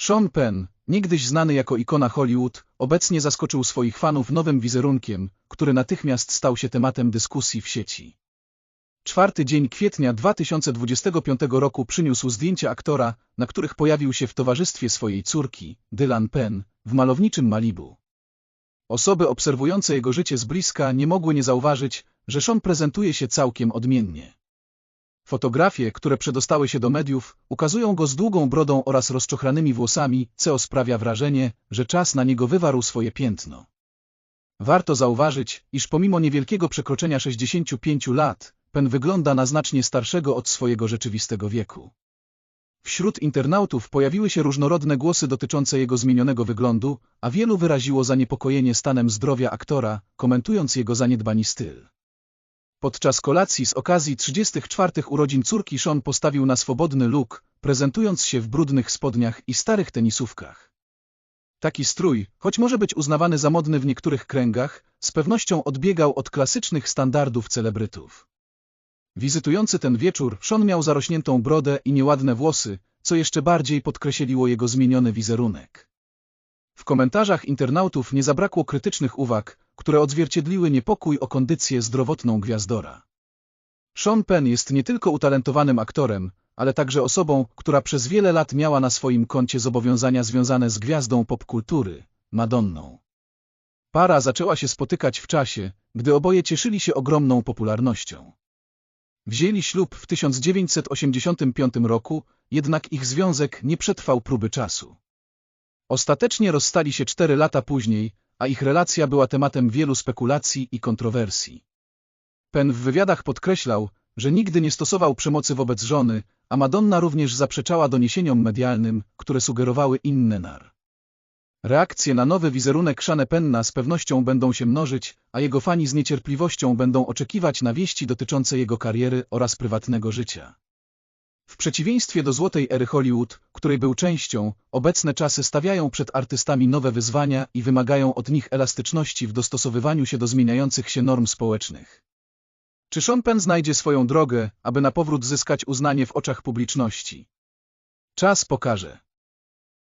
Sean Penn, niegdyś znany jako ikona Hollywood, obecnie zaskoczył swoich fanów nowym wizerunkiem, który natychmiast stał się tematem dyskusji w sieci. Czwarty dzień kwietnia 2025 roku przyniósł zdjęcia aktora, na których pojawił się w towarzystwie swojej córki, Dylan Penn, w malowniczym Malibu. Osoby obserwujące jego życie z bliska nie mogły nie zauważyć, że Sean prezentuje się całkiem odmiennie. Fotografie, które przedostały się do mediów, ukazują go z długą brodą oraz rozczochranymi włosami, co sprawia wrażenie, że czas na niego wywarł swoje piętno. Warto zauważyć, iż pomimo niewielkiego przekroczenia 65 lat, Penn wygląda na znacznie starszego od swojego rzeczywistego wieku. Wśród internautów pojawiły się różnorodne głosy dotyczące jego zmienionego wyglądu, a wielu wyraziło zaniepokojenie stanem zdrowia aktora, komentując jego zaniedbany styl. Podczas kolacji z okazji 34 urodzin córki Sean postawił na swobodny look, prezentując się w brudnych spodniach i starych tenisówkach. Taki strój, choć może być uznawany za modny w niektórych kręgach, z pewnością odbiegał od klasycznych standardów celebrytów. Wizytujący ten wieczór, Sean miał zarośniętą brodę i nieładne włosy, co jeszcze bardziej podkreśliło jego zmieniony wizerunek. W komentarzach internautów nie zabrakło krytycznych uwag, które odzwierciedliły niepokój o kondycję zdrowotną gwiazdora. Sean Penn jest nie tylko utalentowanym aktorem, ale także osobą, która przez wiele lat miała na swoim koncie zobowiązania związane z gwiazdą popkultury, Madonną. Para zaczęła się spotykać w czasie, gdy oboje cieszyli się ogromną popularnością. Wzięli ślub w 1985 roku, jednak ich związek nie przetrwał próby czasu. Ostatecznie rozstali się cztery lata później, a ich relacja była tematem wielu spekulacji i kontrowersji. Penn w wywiadach podkreślał, że nigdy nie stosował przemocy wobec żony, a Madonna również zaprzeczała doniesieniom medialnym, które sugerowały inne nar. Reakcje na nowy wizerunek Shane Penna z pewnością będą się mnożyć, a jego fani z niecierpliwością będą oczekiwać na wieści dotyczące jego kariery oraz prywatnego życia. Przeciwieństwie do złotej ery Hollywood, której był częścią, obecne czasy stawiają przed artystami nowe wyzwania i wymagają od nich elastyczności w dostosowywaniu się do zmieniających się norm społecznych. Czy Sean Penn znajdzie swoją drogę, aby na powrót zyskać uznanie w oczach publiczności? Czas pokaże.